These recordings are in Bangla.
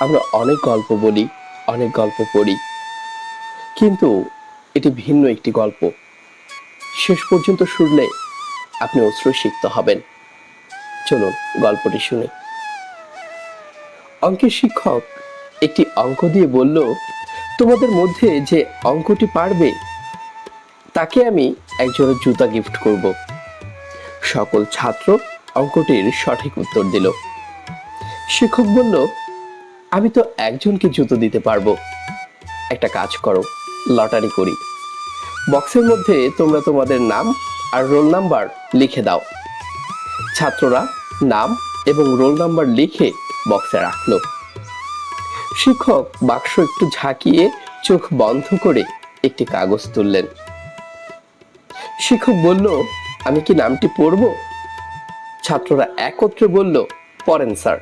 আমরা অনেক গল্প বলি, অনেক গল্প পড়ি। কিন্তু এটি ভিন্ন একটি গল্প। শেষ পর্যন্ত শুনলে আপনি অশ্রু সিক্ত হবেন। চলুন গল্পটি শুনে। অঙ্কের শিক্ষক একটি অঙ্ক দিয়ে বলল, তোমাদের মধ্যে যে অঙ্কটি পারবে, তাকে আমি একজোড়া জুতা গিফট করব। সকল ছাত্র অঙ্কটির সঠিক উত্তর দিল। শিক্ষক বলল আমি তো একজনকে জুতো দিতে পারব। একটা কাজ করো, লটারি করি। বক্সের মধ্যে তোমরা তোমাদের নাম আর রোল নাম্বার লিখে দাও। ছাত্ররা নাম এবং রোল নাম্বার লিখে বক্সে রাখল। শিক্ষক বাক্স একটু ঝাঁকিয়ে চোখ বন্ধ করে একটি কাগজ তুললেন। শিক্ষক বলল, আমি কি নামটি পড়ব? ছাত্ররা একত্রে বলল পড়েন স্যার।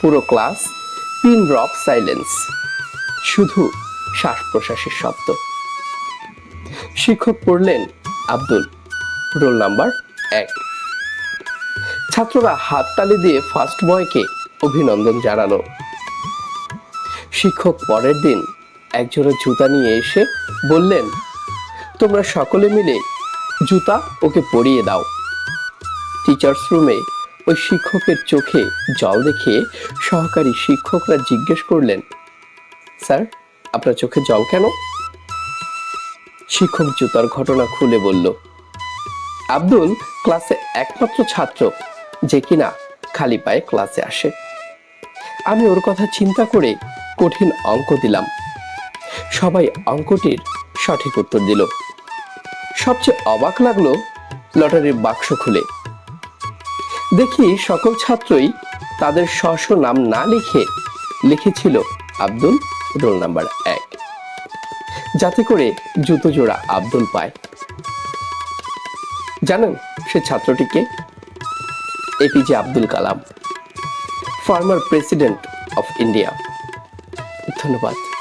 পুরো ক্লাস পিন ড্রপ সাইলেন্স শুধু শ্বাস প্রশ্বাসের শব্দ। শিক্ষক পড়লেন আব্দুল, রোল নাম্বার এক। ছাত্ররা হাততালি দিয়ে ফার্স্ট বয়কে অভিনন্দন জানালো শিক্ষক পরের দিন একজোড়া জুতা নিয়ে এসে বললেন, তোমরা সকলে মিলে জুতা ওকে পরিয়ে দাও। টিচার্স রুমে ওই শিক্ষকের চোখে জল দেখে সহকারী শিক্ষকরা জিজ্ঞেস করলেন, স্যার, আপনার চোখে জল কেন? শিক্ষক জুতার ঘটনা খুলে বলল, আব্দুল ক্লাসে একমাত্র ছাত্র, যে কিনা খালি পায়ে ক্লাসে আসে। আমি ওর কথা চিন্তা করে কঠিন অঙ্ক দিলাম। সবাই অঙ্কটির সঠিক উত্তর দিল। সবচেয়ে অবাক লাগল লটারির বাক্স খুলে। দেখি সকল ছাত্রই তাদের স্ব নাম না লিখে লিখেছিল আব্দুল রোল নাম্বার এক। যাতে করে জুতো জোড়া আব্দুল পায়। জানেন সে ছাত্রটিকে? APJ Abdul Kalam former president of India ধন্যবাদ।